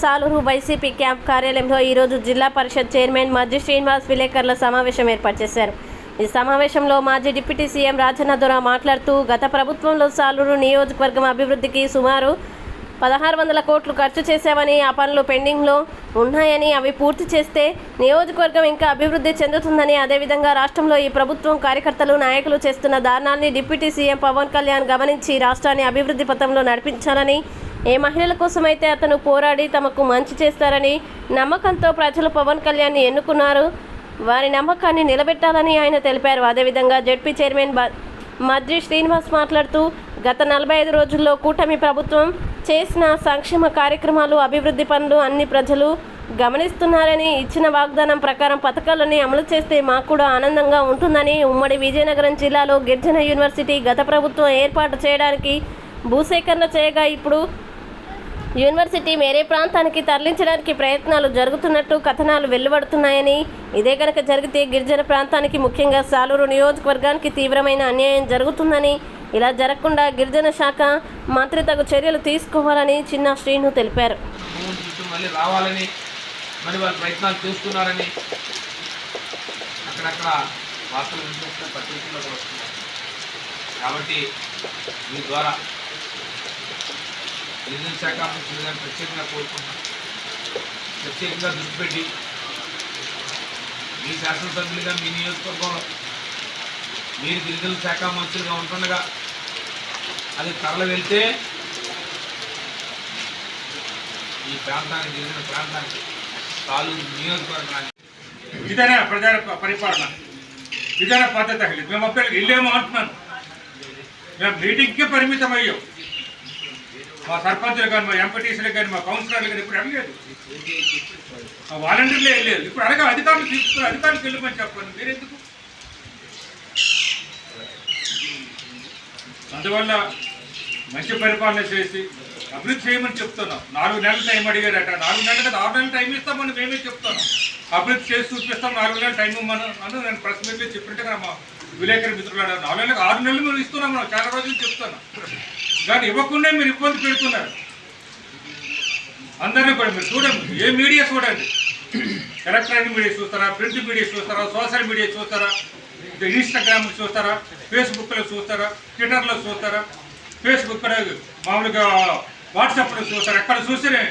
Saluru YCP camp కార్యాలయంలో ఈరోజు జిల్లా పరిషత్ చైర్మన్ మధ్య శ్రీనివాస్ విలేకరుల సమావేశం ఏర్పాటు చేశారు. ఈ సమావేశంలో మాజీ డిప్యూటీ సీఎం రాజన్న దొర మాట్లాడుతూ గత ప్రభుత్వంలో సాలూరు నియోజకవర్గం అభివృద్ధికి సుమారు పదహారు వందల కోట్లు ఖర్చు చేశామని ఆ పనులు పెండింగ్లో ఉన్నాయని అవి పూర్తి చేస్తే నియోజకవర్గం ఇంకా అభివృద్ధి చెందుతుందని అదేవిధంగా రాష్ట్రంలో ఈ ప్రభుత్వం కార్యకర్తలు నాయకులు చేస్తున్న దారుణాన్ని డిప్యూటీ సీఎం పవన్ కళ్యాణ్ గమనించి రాష్ట్రాన్ని అభివృద్ధి పథంలో నడిపించాలని ఏ మహిళల కోసమైతే అతను పోరాడి తమకు మంచి చేస్తారని నమ్మకంతో ప్రజలు పవన్ కళ్యాణ్ని ఎన్నుకున్నారు. వారి నమ్మకాన్ని నిలబెట్టాలని ఆయన తెలిపారు. అదేవిధంగా జడ్పీ చైర్మన్ మద్రి శ్రీనివాస్ మాట్లాడుతూ గత నలభై ఐదు రోజుల్లో కూటమి ప్రభుత్వం చేసిన సంక్షేమ కార్యక్రమాలు అభివృద్ధి పనులు అన్ని ప్రజలు గమనిస్తున్నారని ఇచ్చిన వాగ్దానం ప్రకారం పథకాలన్నీ అమలు చేస్తే మాకు కూడా ఆనందంగా ఉంటుందని ఉమ్మడి విజయనగరం జిల్లాలో గిరిజన యూనివర్సిటీ గత ప్రభుత్వం ఏర్పాటు చేయడానికి భూసేకరణ చేయగా ఇప్పుడు యూనివర్సిటీ వేరే ప్రాంతానికి తరలించడానికి ప్రయత్నాలు జరుగుతున్నట్టు కథనాలు వెలువడుతున్నాయని. ఇదే కనుక జరిగితే గిరిజన ప్రాంతానికి ముఖ్యంగా సాలూరు నియోజకవర్గానికి తీవ్రమైన అన్యాయం జరుగుతుందని. ఇలా జరగకుండా గిరిజన శాఖ మంత్రి తగు చర్యలు తీసుకోవాలని చిన్న శ్రీను తెలిపారు. రావాలని మరి వాళ్ళు ప్రయత్నాలు చేస్తున్నారని అక్కడక్కడ వార్తలు వినిపిస్తున్న పత్రికల్లో కాబట్టి మీ ద్వారా గిరిజన శాఖ మంత్రులు ప్రత్యేకంగా కోరుకుంటున్నాం. ప్రత్యేకంగా దృష్టి పెట్టి మీ శాసనసభ్యులుగా మీ నియోజకవర్గంలో మీరు గిరిజన శాఖ మంత్రులుగా ఉంటుండగా అది తరలి వెళ్తే ఈ ప్రాంతానికి గిరిజన ప్రాంతానికి తాలూరు నియోజకవర్గానికి ఇదనే ప్రజా పరిపాలన. ఇదనే పద్ధతి మేము ఒక్కరికి వెళ్ళేమో అంటున్నాను. మేము మీటింగ్కే పరిమితం అయ్యాం మా సర్పంచులు కానీ మా ఎంపీటీసీలు కానీ మా కౌన్సిలర్లు కానీ ఇప్పుడు అడగలేదు మా వాలంటీర్లే వెళ్ళలేదు ఇప్పుడు అడగ అధికారులు తీసుకుని అధికారులకు వెళ్ళమని చెప్పండి. మీరెందుకు? అందువల్ల మంచి పరిపాలన చేసి అభివృద్ధి చేయమని చెప్తున్నాం. నాలుగు నెలలు టైం అడిగారట. నాలుగు నెలలు కదా ఆరు నెలలు టైం ఇస్తామని మేమే చెప్తున్నాం. అభివృద్ధి చేసి చూపిస్తాం నాలుగు నెలలు టైం ఇవ్వమని అని నేను ప్రెస్ మీట్లో మా విలేకరి మిత్రులు నాలుగు నెలలకు ఆరు నెలలు మేము ఇస్తున్నాం మనం. చాలా రోజులు చెప్తున్నాం. కానీ ఇవ్వకుండా మీరు ఇబ్బంది పెడుతున్నారు. అందరినీ కూడా మీరు చూడండి. ఏ మీడియా చూడండి. ఎలక్ట్రానిక్ మీడియా చూస్తారా? ప్రింట్ మీడియా చూస్తారా? సోషల్ మీడియా చూస్తారా? ఇన్స్టాగ్రామ్ చూస్తారా? ఫేస్బుక్లో చూస్తారా? ట్విట్టర్లో చూస్తారా? ఫేస్బుక్ మామూలుగా వాట్సాప్లో చూస్తారా? ఎక్కడ చూస్తేనే